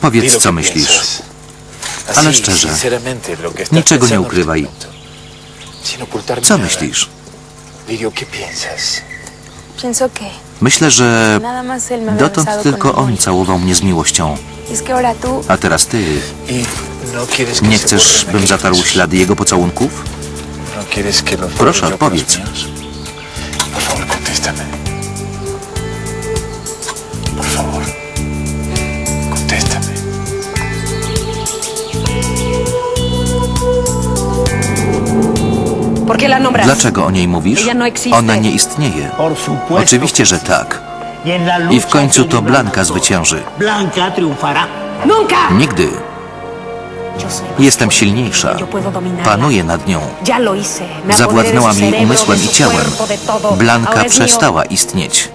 Powiedz, co myślisz. Ale szczerze, niczego nie ukrywaj. Co myślisz? Myślę, że dotąd tylko on całował mnie z miłością. Y A teraz ty. Nie chcesz, bym zatarł ślady jego pocałunków? Proszę, odpowiedz. Por favor, contéstame. Dlaczego o niej mówisz? No. Ona nie istnieje. Oczywiście, że tak. Y I w końcu to Blanka zwycięży. Nigdy. Jestem silniejsza. Panuję nad nią. Zawładnęłam jej umysłem i ciałem. Blanka przestała istnieć.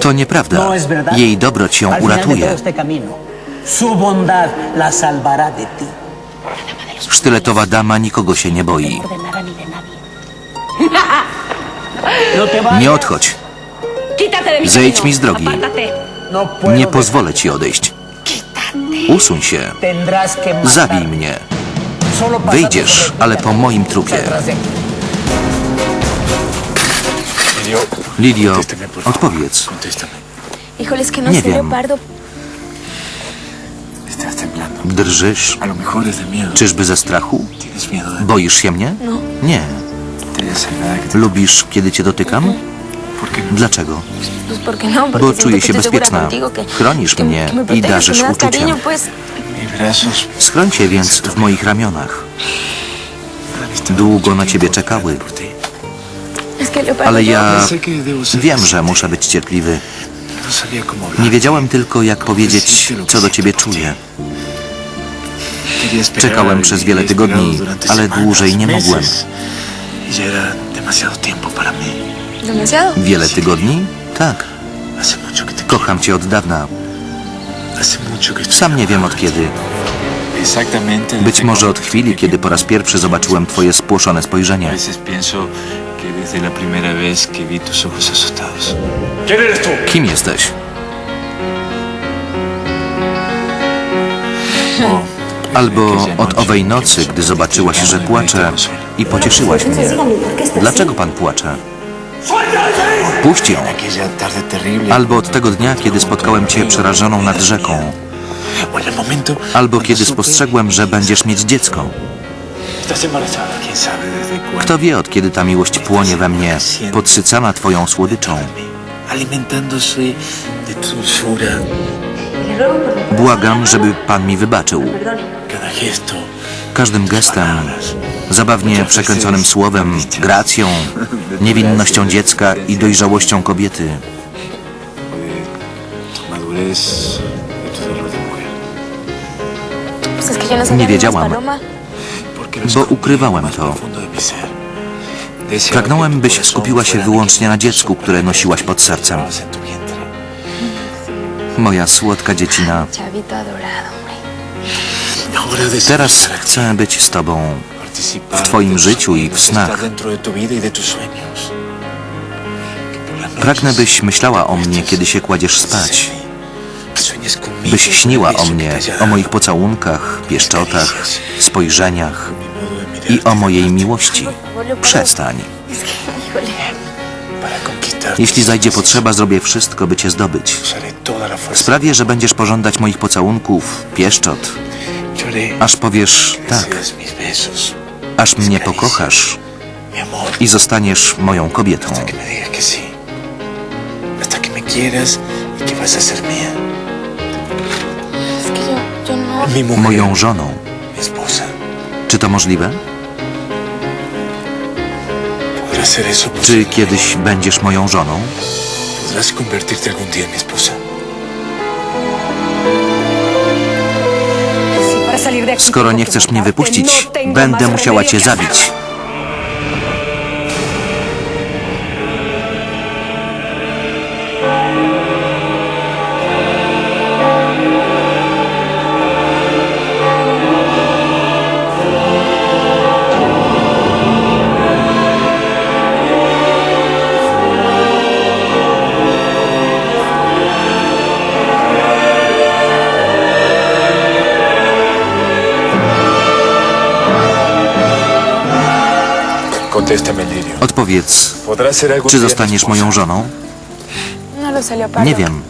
To nieprawda. no. Jej dobroć ją uratuje. su bondad la salvará de ti. Sztyletowa dama nikogo się nie boi. Nie odchodź. Zejdź mi z drogi. Nie pozwolę ci odejść. Usuń się. Zabij mnie. Wyjdziesz, ale po moim trupie. Lidio, odpowiedz. Nie wiem. Drżysz? Czyżby ze strachu? ¿Tienes miedo de Boisz się mnie? Nie. que te... Lubisz, kiedy cię dotykam? ¿Por qué no? Dlaczego? No, Bo czuję się bezpieczna. Chronisz mnie i darzysz das uczuciem. się więc w moich ramionach. Długo na ciebie czekały. Ale ja wiem, że muszę być cierpliwy. No. Nie wiedziałem tylko, jak powiedzieć, co do ciebie czuję. Czekałem przez wiele tygodni, ale dłużej nie mogłem. Wiele tygodni? Tak. Kocham cię od dawna. Sam nie wiem od kiedy. Być może od chwili, kiedy po raz pierwszy zobaczyłem twoje spłoszone spojrzenie. Kim jesteś? O, Albo od owej nocy, gdy zobaczyłaś, że płaczę i pocieszyłaś mnie. Dlaczego pan płacze? Puść ją. Albo od tego dnia, kiedy spotkałem cię przerażoną nad rzeką. Albo kiedy spostrzegłem, że będziesz mieć dziecko. Kto wie, od kiedy ta miłość płonie we mnie, podsycana twoją słodyczą. Błagam, żeby pan mi wybaczył. Każdym gestem, zabawnie przekręconym słowem, gracją, niewinnością dziecka i dojrzałością kobiety. Nie wiedziałam. Bo ukrywałem to. Pragnąłem, byś skupiła się wyłącznie na dziecku, które nosiłaś pod sercem. Moja słodka dziecina. Teraz chcę być z tobą. w twoim życiu i w snach. Pragnę, byś myślała o mnie, kiedy się kładziesz spać. Byś śniła o mnie, o moich pocałunkach, pieszczotach, spojrzeniach i o mojej miłości. Przestań. Jeśli zajdzie potrzeba, zrobię wszystko, by cię zdobyć. Sprawię, że będziesz pożądać moich pocałunków, pieszczot, aż powiesz tak, aż mnie pokochasz i zostaniesz moją kobietą. y no. Moją żoną. Czy to możliwe? Czy kiedyś będziesz moją żoną? ¿Podrás convertirte algún día en mi esposa? Skoro nie chcesz mnie wypuścić, będę musiała cię zabić. Odpowiedz, ¿Podrás ser algún czy zostaniesz moją żoną? No. Nie wiem.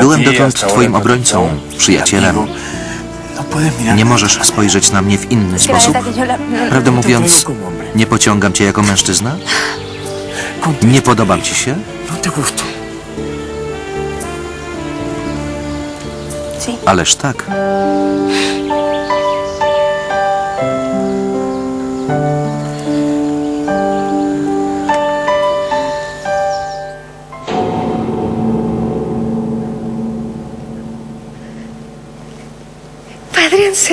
Byłem dotąd twoim obrońcą, przyjacielem. No. Nie możesz spojrzeć na mnie w inny sposób? Prawdę mówiąc, nie pociągam cię jako mężczyzna? Nie podobam ci się? No. Ależ tak.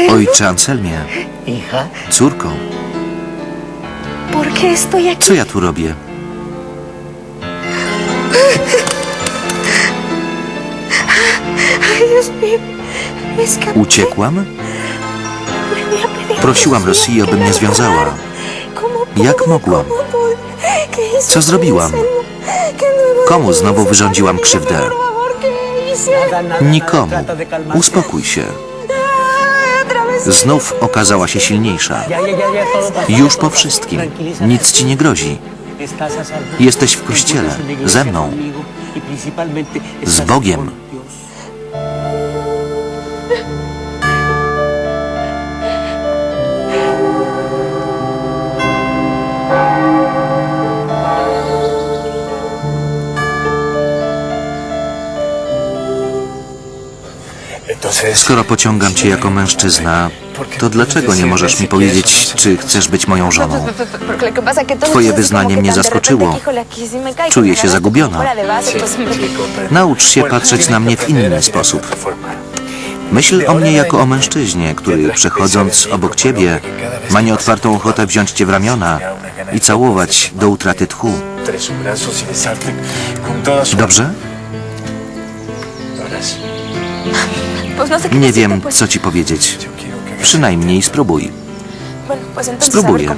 Ojcze Anselmie, Hija, córko, ¿por qué estoy aquí? co ja tu robię? Uciekłam? Prosiłam mío, aby mnie związała. ayudara. ¿Cómo Jak mogłam? ¿Cómo pude? ¿Qué hice, Co zrobiłam? Komu znowu wyrządziłam krzywdę? Nikomu. Uspokój się. Znów okazała się silniejsza. Już po wszystkim. Nic ci nie grozi. Jesteś w kościele, ze mną. Z Bogiem. Skoro pociągam cię jako mężczyzna, to dlaczego nie możesz mi powiedzieć, czy chcesz być moją żoną? Twoje wyznanie mnie zaskoczyło. Czuję się zagubiona. Naucz się patrzeć na mnie w inny sposób. Myśl o mnie jako o mężczyźnie, który przechodząc obok ciebie ma nieotwartą ochotę wziąć cię w ramiona i całować do utraty tchu. Dobrze? Nie wiem, co ci powiedzieć. Przynajmniej spróbuj. Spróbuję.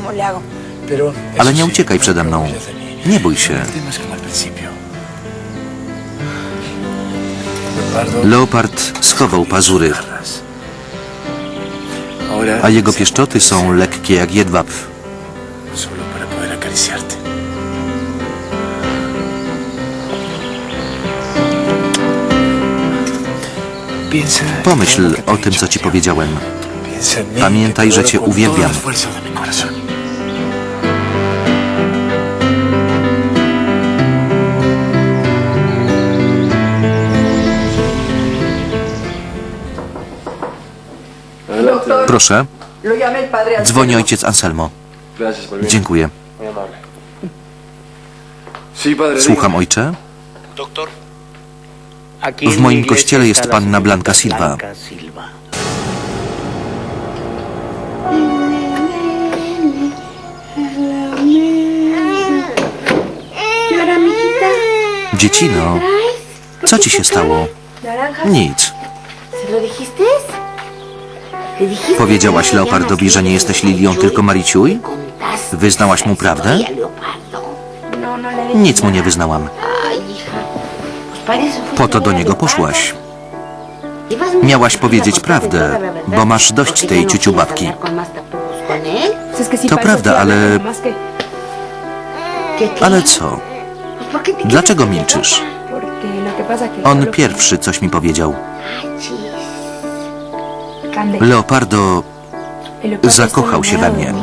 Ale nie uciekaj przede mną. Nie bój się. Leopard schował pazury, a jego pieszczoty są lekkie jak jedwab. Pomyśl o tym, co ci powiedziałem. Pamiętaj, że cię uwielbiam. Proszę, dzwoni ojciec Anselmo. Dziękuję. Słucham, ojcze? Aquí W moim kościele jest panna Blanca Silva. Dziecino, co ci się stało? Nic. Powiedziałaś Leopardowi, że nie jesteś Lilią, tylko Mariciuj? Wyznałaś mu prawdę? Nic mu nie wyznałam. Po to do niego poszłaś. Miałaś powiedzieć prawdę, bo masz dość tej ciuciu babki. To prawda, ale... Ale co? Pues, ¿por qué te Dlaczego milczysz? On pierwszy coś mi powiedział. Leopardo zakochał się we mnie.